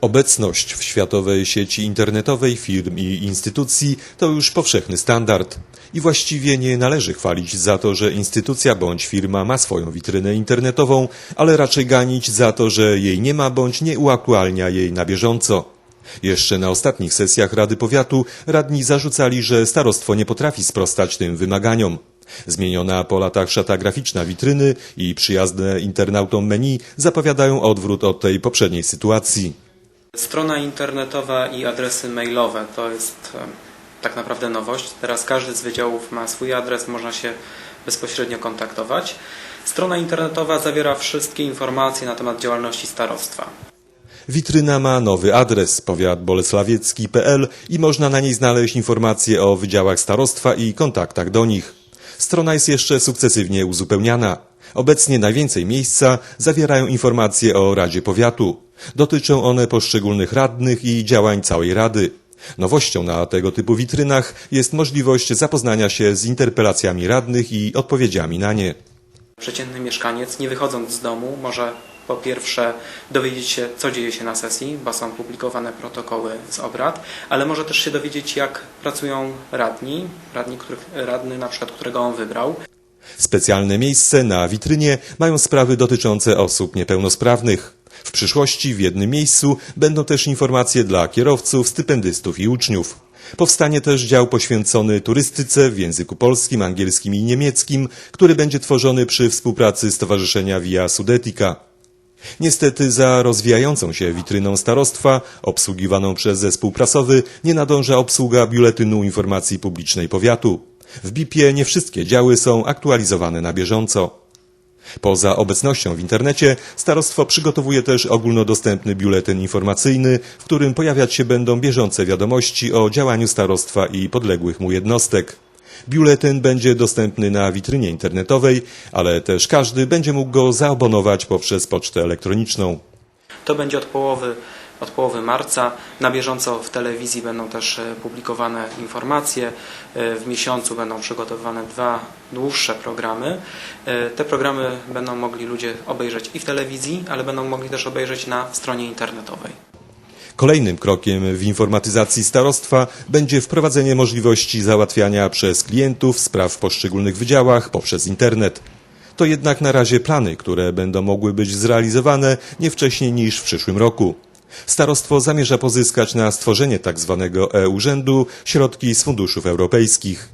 Obecność w światowej sieci internetowej firm i instytucji to już powszechny standard. I właściwie nie należy chwalić za to, że instytucja bądź firma ma swoją witrynę internetową, ale raczej ganić za to, że jej nie ma bądź nie uaktualnia jej na bieżąco. Jeszcze na ostatnich sesjach Rady Powiatu radni zarzucali, że starostwo nie potrafi sprostać tym wymaganiom. Zmieniona po latach szata graficzna witryny i przyjazne internautom menu zapowiadają odwrót od tej poprzedniej sytuacji. Strona internetowa i adresy mailowe to jest tak naprawdę nowość. Teraz każdy z wydziałów ma swój adres, można się bezpośrednio kontaktować. Strona internetowa zawiera wszystkie informacje na temat działalności starostwa. Witryna ma nowy adres powiat bolesławiecki.pl i można na niej znaleźć informacje o wydziałach starostwa i kontaktach do nich. Strona jest jeszcze sukcesywnie uzupełniana. Obecnie najwięcej miejsca zawierają informacje o Radzie Powiatu. Dotyczą one poszczególnych radnych i działań całej Rady. Nowością na tego typu witrynach jest możliwość zapoznania się z interpelacjami radnych i odpowiedziami na nie. Przeciętny mieszkaniec, nie wychodząc z domu, może po pierwsze dowiedzieć się, co dzieje się na sesji, bo są publikowane protokoły z obrad, ale może też się dowiedzieć, jak pracują radni, radni których, radny na przykład, którego on wybrał. Specjalne miejsce na witrynie mają sprawy dotyczące osób niepełnosprawnych. W przyszłości w jednym miejscu będą też informacje dla kierowców, stypendystów i uczniów. Powstanie też dział poświęcony turystyce w języku polskim, angielskim i niemieckim, który będzie tworzony przy współpracy Stowarzyszenia Via Sudetica. Niestety za rozwijającą się witryną starostwa, obsługiwaną przez zespół prasowy, nie nadąża obsługa biuletynu informacji publicznej powiatu. W BIP-ie nie wszystkie działy są aktualizowane na bieżąco. Poza obecnością w internecie, starostwo przygotowuje też ogólnodostępny biuletyn informacyjny, w którym pojawiać się będą bieżące wiadomości o działaniu starostwa i podległych mu jednostek. Biuletyn będzie dostępny na witrynie internetowej, ale też każdy będzie mógł go zaobonować poprzez pocztę elektroniczną. To będzie od połowy, od połowy marca. Na bieżąco w telewizji będą też e, publikowane informacje. E, W miesiącu będą przygotowywane dwa dłuższe programy. E, Te programy będą mogli ludzie obejrzeć i w telewizji, ale będą mogli też obejrzeć na stronie internetowej. Kolejnym krokiem w informatyzacji starostwa będzie wprowadzenie możliwości załatwiania przez klientów spraw w poszczególnych wydziałach poprzez internet. To jednak na razie plany, które będą mogły być zrealizowane nie wcześniej niż w przyszłym roku. Starostwo zamierza pozyskać na stworzenie tzw. e-urzędu środki z funduszów europejskich.